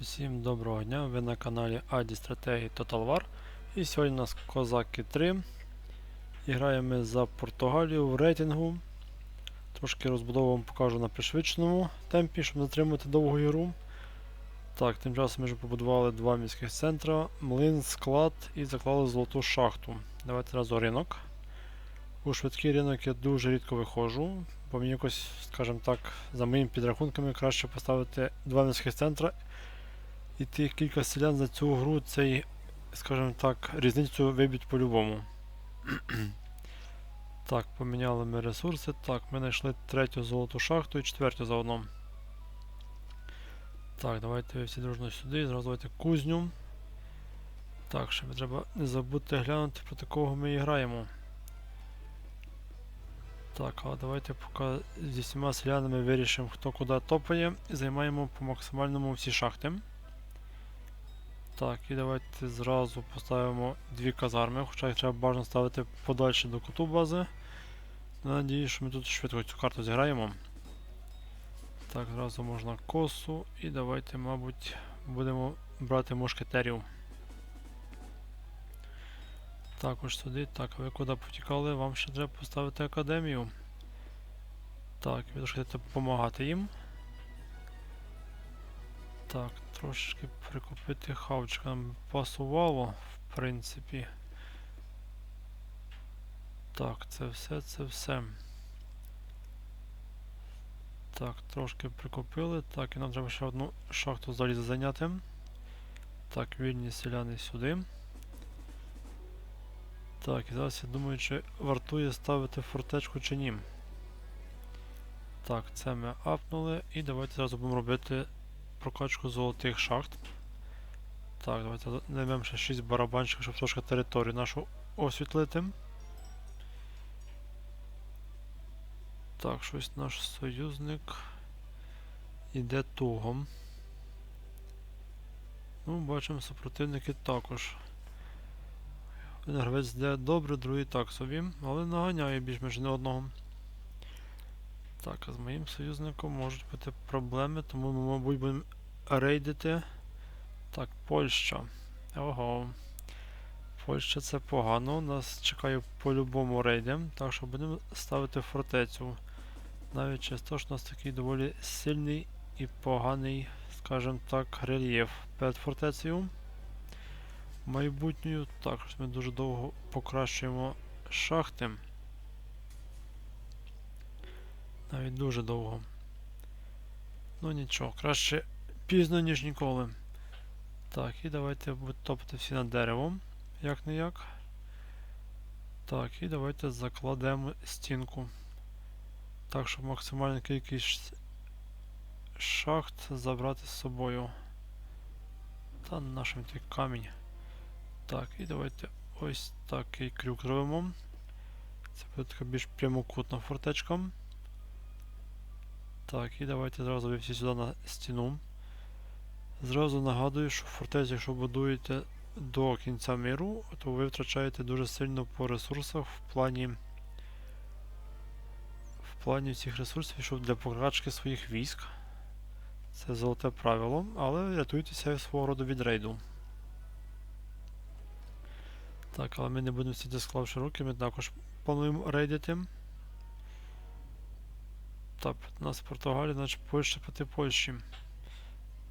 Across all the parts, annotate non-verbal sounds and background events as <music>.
Всім доброго дня, ви на каналі Аді Стратегії Total War. І сьогодні у нас Козаки 3. І граємо ми за Португалію в рейтингу. Трошки розбудову вам покажу на пришвидшеному темпі, щоб не затримати довгу ігру. Так, тим часом ми вже побудували два міських центра, млин, склад і заклали золоту шахту. Давайте зразу ринок. У швидкий ринок я дуже рідко виходжу, бо мені якось, скажімо так, за моїми підрахунками краще поставити два міських центра і тих кілька селян за цю гру цей, скажімо так, різницю виб'ють по-любому. <clears throat> так, поміняли ми ресурси. Так, ми знайшли третю золоту шахту і четверту заодно. Так, давайте всі дружно сюди. Зразу давайте кузню. Так, ще треба не забути глянути, проти кого ми і граємо. Так, а давайте поки зі всіма селянами вирішимо, хто куди топає, і займаємо по максимальному всі шахти. Так, і давайте зразу поставимо дві казарми, хоча їх треба бажано ставити подальше до куту бази. Надіюсь, що ми тут швидко цю карту зіграємо. Так, зразу можна косу і давайте, мабуть, будемо брати мушкетерів. Також сюди. Так, ви куди потікали? Вам ще треба поставити академію. Так, ви трошки допомагати їм. Так, трошечки прикупити хавчика нам пасувало, в принципі. Так, це все, це все. Так, трошки прикупили. Так, і нам треба ще одну шахту взагалі зайняти. Так, вільні селяни сюди. Так, і зараз я думаю, чи вартує ставити фортечку чи ні. Так, це ми апнули. І давайте зараз будемо робити прокачку золотих шахт. Так, давайте наймемо ще 6 барабанчиків, щоб трошки територію нашу освітлити. Так, щось наш союзник іде тугом. Ну, бачимо, супротивники також. Один гравець йде добре, другий так собі, але наганяє більш-менш не одного. Так, а з моїм союзником можуть бути проблеми, тому ми, мабуть, будемо рейдити. Так, Польща. Ого. Польща це погано. Нас чекає по-любому рейдем, так що будемо ставити фортецю. Навіть через те, що у нас такий доволі сильний і поганий, скажімо так, рельєф перед фортецею. Майбутньою також ми дуже довго покращуємо шахти. Навіть дуже довго. Ну нічого, краще пізно, ніж ніколи. Так, і давайте топити всі над деревом, як не як. Так, і давайте закладемо стінку. Так, щоб максимальну кількість шахт забрати з собою. Та нашим той камінь. Так, і давайте ось такий крюк зробимо. Це буде така більш прямокутна фортечка. Так, і давайте зразу всі сюди на стіну. Зразу нагадую, що фортецю, якщо будуєте до кінця миру, то ви втрачаєте дуже сильно по ресурсах в плані в плані всіх ресурсів, щоб для прокачки своїх військ. Це золоте правило, але рятуйтеся свого роду від рейду. Так, але ми не будемо сидіти склавши руки, ми також плануємо рейдити. Так, у нас Португалія, значить Польща проти Польщі.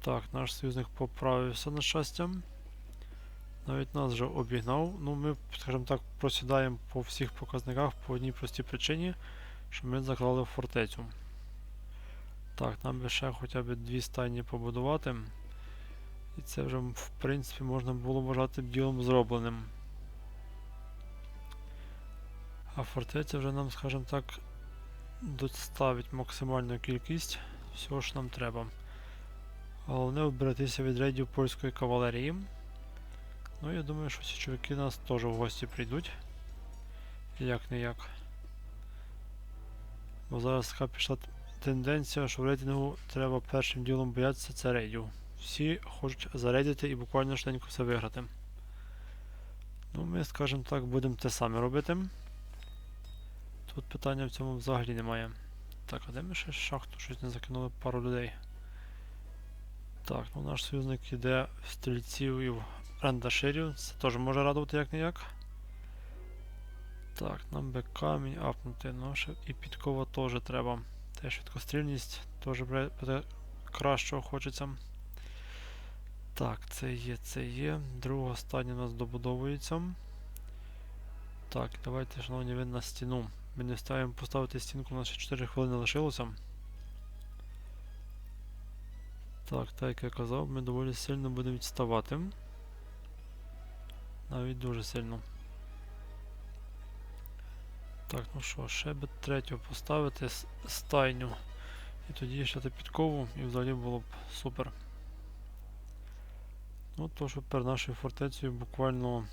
Так, наш союзник поправився на щастя. Навіть нас вже обігнав. Ну, ми, скажімо так, просідаємо по всіх показниках по одній простій причині, що ми заклали фортецю. Так, нам би ще хоча б дві стайні побудувати. І це вже, в принципі, можна було вважати ділом зробленим. А фортеця вже нам, скажімо так, доставить максимальну кількість всього, що нам треба. Головне вбиратися від рейдів польської кавалерії. Ну, я думаю, що ці чуваки нас теж в гості прийдуть. Як не як. Бо зараз така пішла тенденція, що в рейтингу треба першим ділом боятися це рейдів. Всі хочуть зарейдити і буквально швиденько все виграти. Ну, ми, скажімо так, будемо те саме робити. Тут питання в цьому взагалі немає. Так, а де ми ще шахту? Щось не закинули пару людей. Так, ну наш союзник іде в стрільців і в рандаширів. Це теж може радувати як не як. Так, нам би камінь апнути, ну ще і підкова теж треба. Теж швидкострільність теж буде кращого хочеться. Так, це є, це є. Друга стадія у нас добудовується. Так, давайте, шановні, ви на стіну. Ми не встаємо поставити стінку, у нас ще 4 хвилини лишилося. Так, так як я казав, ми доволі сильно будемо відставати. Навіть дуже сильно. Так, ну що, ще би третю поставити стайню. І тоді ще підкову, і взагалі було б супер. Ну, то, що перед нашою фортецею буквально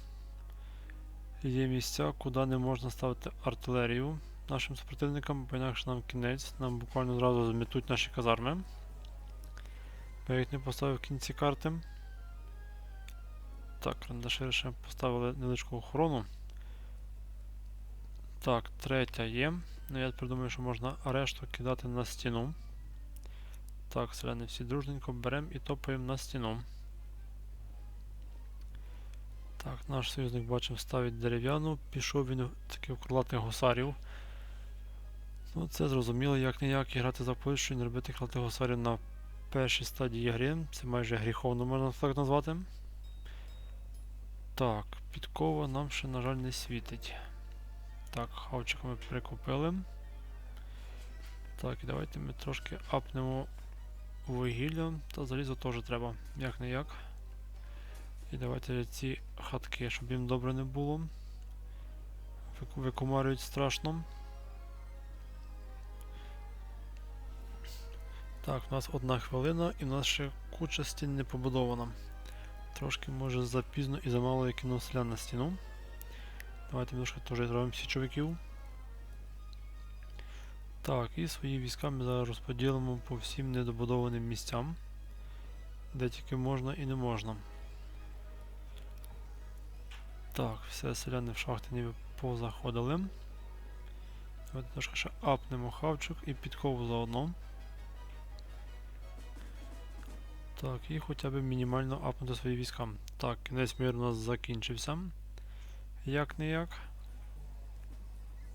є місця, куди не можна ставити артилерію нашим супротивникам, бо інакше нам кінець, нам буквально зразу змітуть наші казарми. Я їх не поставив в кінці карти. Так, рандашири ще поставили невеличку охорону. Так, третя є. Ну я придумаю, що можна решту кидати на стіну. Так, селяни всі дружненько беремо і топаємо на стіну. Так, наш союзник бачимо ставить дерев'яну, пішов він в таких крилатих гусарів. Ну, це зрозуміло, як не як грати за Польщу і не робити крилатих гусарів на першій стадії гри. Це майже гріховно можна так назвати. Так, підкова нам ще, на жаль, не світить. Так, хавчик ми прикупили. Так, і давайте ми трошки апнемо вугілля. Та залізо теж треба, як не як. І давайте ці хатки, щоб їм добре не було. Вику- Викомарюють страшно. Так, у нас одна хвилина і в нас ще куча стін не побудована. Трошки може запізно і замало я кинув селян на стіну. Давайте трошки теж зробимо січовиків. Так, і свої війська ми зараз розподілимо по всім недобудованим місцям, де тільки можна і не можна. Так, все селяни в шахти ніби позаходили. Давайте трошки ще апнемо хавчик і підкову заодно. Так, і хоча б мінімально апнути свої війська. Так, кінець миру у нас закінчився. Як не як.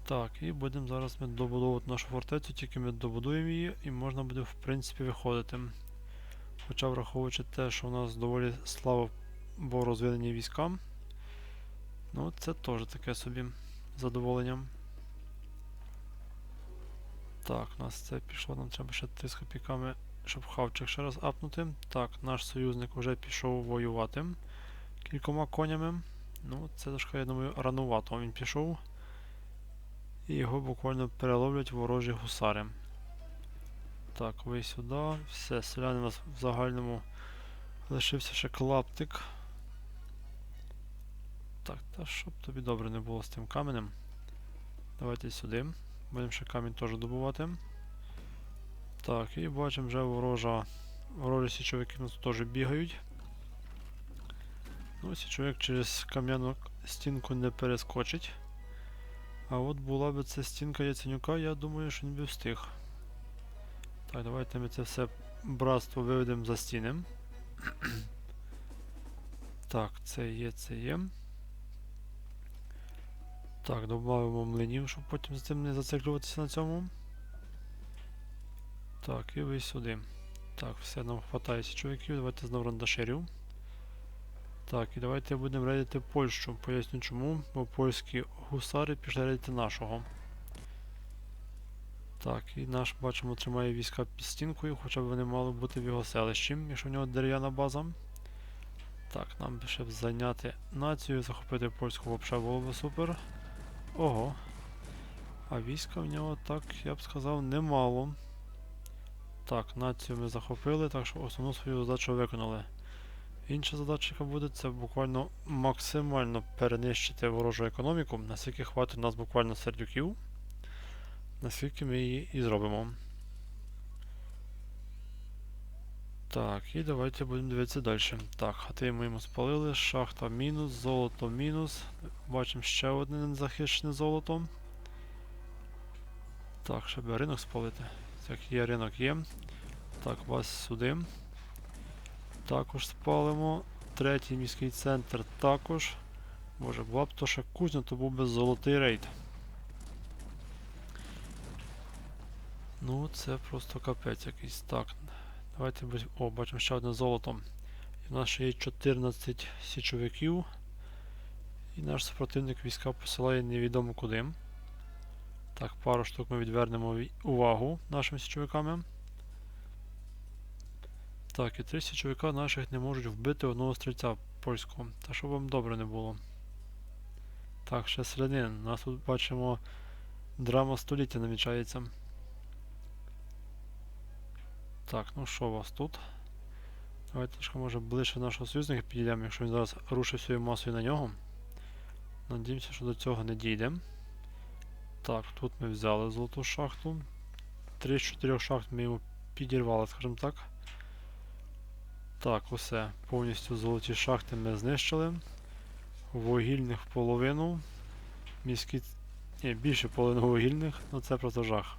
Так, і будемо зараз ми добудовувати нашу фортецю, тільки ми добудуємо її і можна буде в принципі виходити. Хоча враховуючи те, що у нас доволі слава бо розвинені війська. Ну, це теж таке собі задоволення. Так, у нас це пішло, нам треба ще 3 з копійками, щоб хавчик ще раз апнути. Так, наш союзник вже пішов воювати кількома конями. Ну, це трошки, я думаю, ранувато він пішов. І його буквально переловлять ворожі гусари. Так, ви сюди. Все, селяни у нас в загальному лишився ще клаптик. Так, та щоб тобі добре не було з тим каменем. Давайте сюди. Будемо ще камінь теж добувати. Так, і бачимо вже ворожа. Ворожі січовики у нас теж бігають. Ну, січовик через кам'яну стінку не перескочить. А от була б це стінка Яценюка, я думаю, що він би встиг. Так, давайте ми це все братство виведемо за стіни. <clears throat> так, це є, це є. Так, додамо млинів, щоб потім з цим не зациклюватися на цьому. Так, і ви сюди. Так, все, нам хватає січовиків, давайте знову рандаширів. Так, і давайте будемо рейдити Польщу. Поясню чому, бо польські гусари пішли рейдити нашого. Так, і наш, бачимо, тримає війська під стінкою, хоча б вони мали бути в його селищі, якщо в нього дерев'яна база. Так, нам ще б зайняти націю, захопити польську взагалі було б супер. Ого. А війська в нього так, я б сказав, немало. Так, націю ми захопили, так що основну свою задачу виконали. Інша задача, яка буде, це буквально максимально перенищити ворожу економіку, наскільки хватить у нас буквально сердюків, наскільки ми її і зробимо. Так, і давайте будемо дивитися далі. Так, хати ми йому спалили, шахта мінус, золото мінус. Бачимо ще одне незахищене золото. Так, щоб ринок спалити. Так, є ринок є. Так, вас сюди. також спалимо. Третій міський центр також. Може, була б то ще кузня, то був би золотий рейд. Ну, це просто капець якийсь. Так. Давайте О, бачимо ще одне золото. І в нас ще є 14 січовиків. І наш супротивник війська посилає невідомо куди. Так, пару штук ми відвернемо увагу нашими січовиками. Так, і три січовика наших не можуть вбити одного стрільця польського. Та щоб вам добре не було. Так, ще селянин. Нас тут бачимо драма століття намічається. Так, ну що у вас тут? Давайте трошки може ближче нашого союзника підійдемо, якщо він зараз рушить всією масою на нього. Надіємося, що до цього не дійде. Так, тут ми взяли золоту шахту. Три з чотирьох шахт ми йому підірвали, скажімо так. Так, усе. Повністю золоті шахти ми знищили. Вугільних половину. Міські. Ні, більше половини вугільних, ну це просто жах.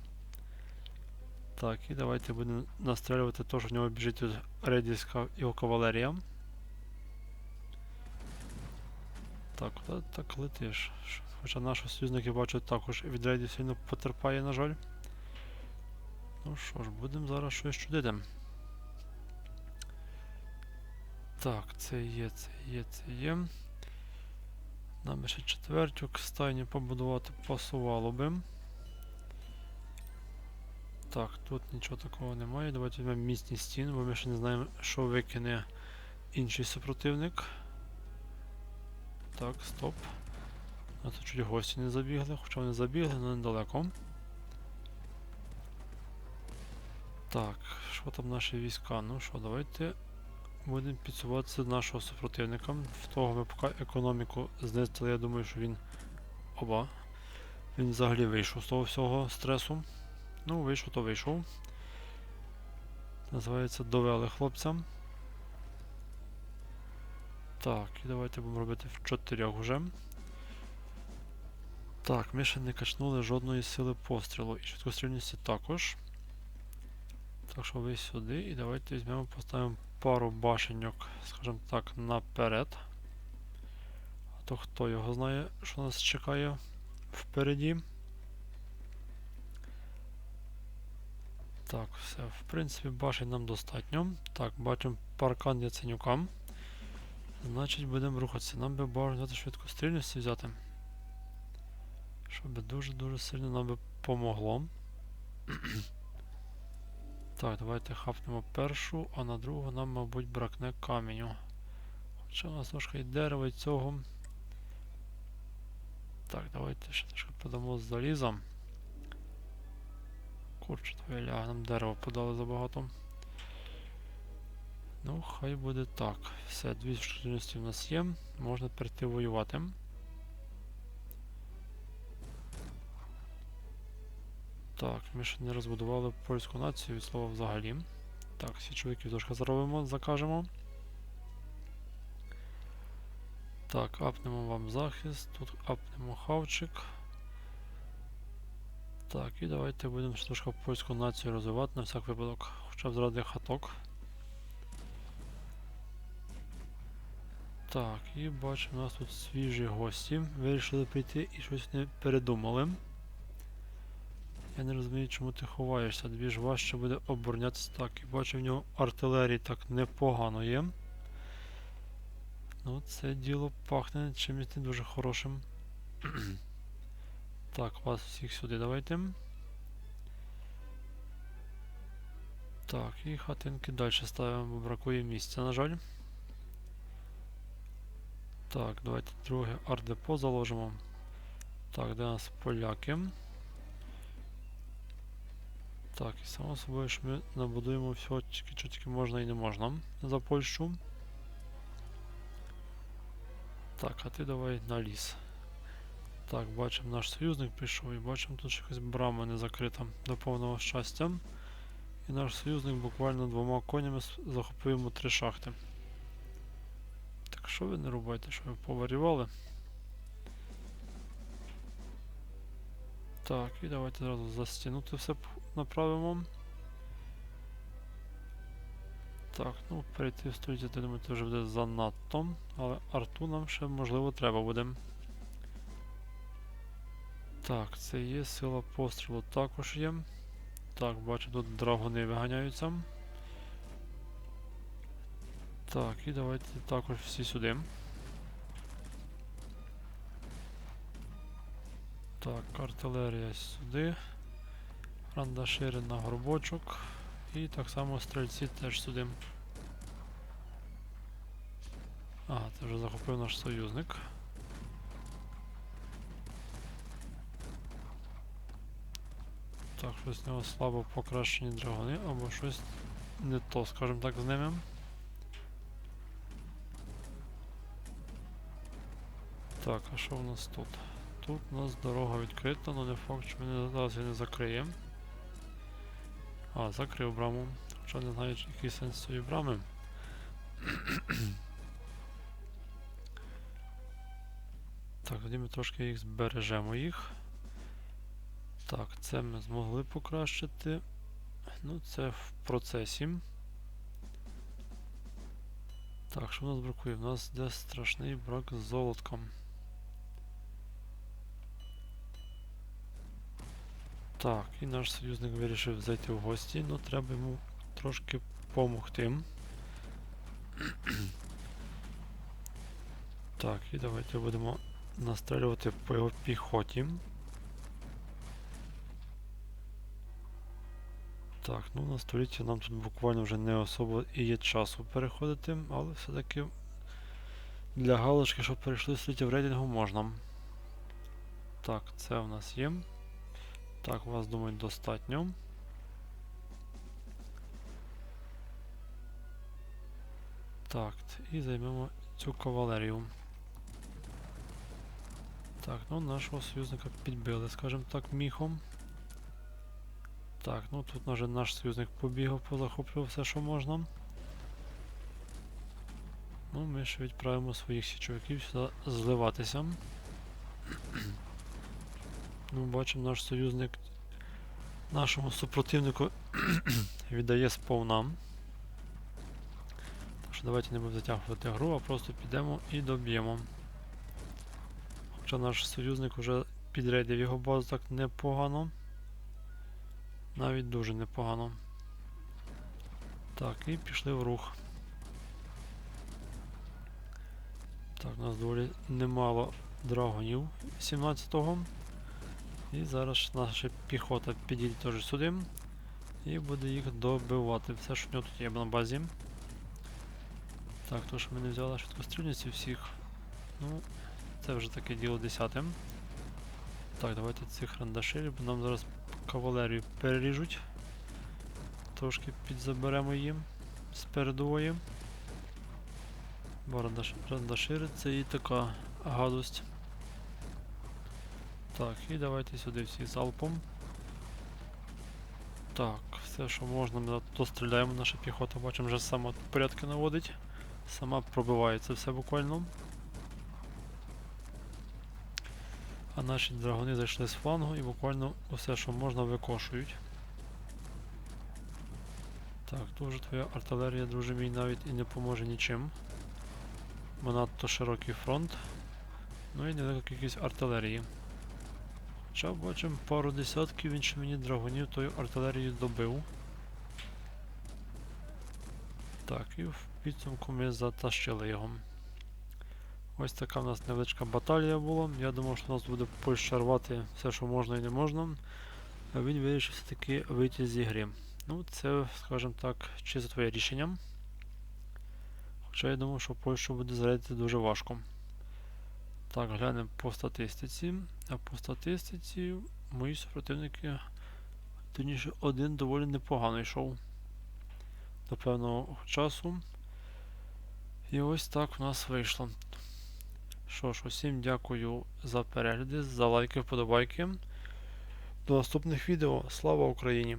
Так, і давайте будемо настрілювати те, що в нього біжить тут редівська його кавалерія. Так, куди так летиш? Хоча наші союзники бачу також від рейдів сильно потерпає, на жаль. Ну що ж, будемо зараз щось чудити. Так, це є, це є, це є. Нам ще четвертюк стайню побудувати пасувало би. Так, тут нічого такого немає. Давайте візьмемо міцні стіни, бо ми ще не знаємо, що викине інший супротивник. Так, стоп. А тут чуть гості не забігли, хоча вони забігли, але недалеко. Так, що там наші війська? Ну що, давайте будемо підсуватися нашого супротивника. В того ми поки економіку знищили, я думаю, що він. Оба. Він взагалі вийшов з того всього стресу. Ну, вийшов, то вийшов. Називається довели хлопцям. Так, і давайте будемо робити в чотирьох вже. Так, ми ще не качнули жодної сили пострілу і швидкострільності також. Так що ви сюди і давайте візьмемо, поставимо пару башеньок, скажімо так, наперед. А то хто його знає, що нас чекає впереді. Так, все, в принципі, башень нам достатньо. Так, бачимо паркан Яценюка. Значить, будемо рухатися. Нам би бажано взяти взяти. Щоб дуже-дуже сильно нам би помогло. <clears throat> так, давайте хапнемо першу, а на другу нам, мабуть, бракне каменю. Хоча у нас трошки і дерева і цього. Так, давайте ще трошки подамо з залізом. Курче твоє ляга, нам дерево подали забагато. Ну, хай буде так. Все, дві шкільності в нас є. Можна перейти воювати. Так, ми ще не розбудували польську націю від слова взагалі. Так, січовиків трошки заробимо, закажемо. Так, апнемо вам захист, тут апнемо хавчик. Так, і давайте будемо трошки польську націю розвивати на всяк випадок, хоча б заради хаток. Так, і бачимо, у нас тут свіжі гості. Вирішили прийти і щось не передумали. Я не розумію, чому ти ховаєшся, тобі ж важче буде оборонятися так. І бачу, в нього артилерії так непогано є. Ну, це діло пахне чимось не дуже хорошим. <clears throat> так, вас всіх сюди давайте. Так, і хатинки далі ставимо, бо бракує місця, на жаль. Так, давайте друге ардепо заложимо. Так, де у нас поляки. Так, і само собою, що ми набудуємо всього тільки, що тільки можна і не можна за Польщу. Так, а ти давай на ліс. Так, бачимо наш союзник прийшов і бачимо тут якась брама не закрита до повного щастя. І наш союзник буквально двома конями захопив йому три шахти. Так що ви не рубайте, що ви поварювали? Так, і давайте зразу за стіну це все направимо. Так, ну перейти в століття, я думаю, це вже буде занадто. Але арту нам ще можливо треба буде. Так, це є сила пострілу також є. Так, бачу, тут драгони виганяються. Так, і давайте також всі сюди. Так, артилерія сюди. Рандашири на горбочок. І так само стрільці теж сюди. Ага, це вже захопив наш союзник. Так, щось у нього слабо покращені драгони, або щось не то, скажімо так, з ними. Так, а що в нас тут? Тут у нас дорога відкрита, але не факт, що ми зараз її не закриємо. А, закрив браму. Хоча не знаю, який сенс цієї брами. так, тоді ми трошки їх збережемо їх. Так, це ми змогли покращити. Ну, це в процесі. Так, що в нас бракує? У нас йде страшний брак з золотком. Так, і наш союзник вирішив зайти в гості, але треба йому трошки допомогти. <clears throat> Так, і давайте будемо настрелювати по його піхоті. Так, ну на століття нам тут буквально вже не особо і є часу переходити, але все-таки для галочки, щоб перейшли століття в рейтингу можна. Так, це в нас є. Так, у вас думаю достатньо. Так, і займемо цю кавалерію. Так, ну нашого союзника підбили, скажімо так, міхом. Так, ну тут вже наш союзник побігав, позахоплював все, що можна. Ну, ми ще відправимо своїх січовиків сюди зливатися. Ну, бачимо, наш союзник нашому супротивнику <clears throat> віддає сповна. Так що давайте не будемо затягувати гру, а просто підемо і доб'ємо. Хоча наш союзник вже підрядив його базу так непогано. Навіть дуже непогано. Так, і пішли в рух. Так, у нас доволі немало драгонів 17-го. І зараз наша піхота підійде теж сюди і буде їх добивати. Все, що в нього тут є на базі. Так, то що ми не взяли швидкострільність всіх. Ну, це вже таке діло десятим. Так, давайте цих рандаширів, бо нам зараз кавалерію переріжуть. Трошки підзаберемо їм з передової. Бо рандаш... рандашири це і така гадость. Так, і давайте сюди всі залпом. Так, все, що можна, ми достріляємо, наша піхота, бачимо, вже сама порядки наводить. Сама пробивається все буквально. А наші драгони зайшли з флангу і буквально усе, що можна, викошують. Так, дуже твоя артилерія, друже мій, навіть і не поможе нічим. Бо надто широкий фронт. Ну і невелика кількість артилерії. Хоча бачимо пару десятків, він ще мені драгонів тою артилерією добив. Так, і в підсумку ми затащили його. Ось така в нас невеличка баталія була. Я думав, що у нас буде Польща рвати все, що можна і не можна. А він вирішив все-таки вийти з ігри. Ну, це, скажімо так, чисто твоє рішення. Хоча я думав, що Польщу буде зарядити дуже важко. Так, глянемо по статистиці. А по статистиці мої супротивники точніше один доволі непогано йшов до певного часу. І ось так в нас вийшло. Що ж, усім дякую за перегляди, за лайки, вподобайки. До наступних відео. Слава Україні!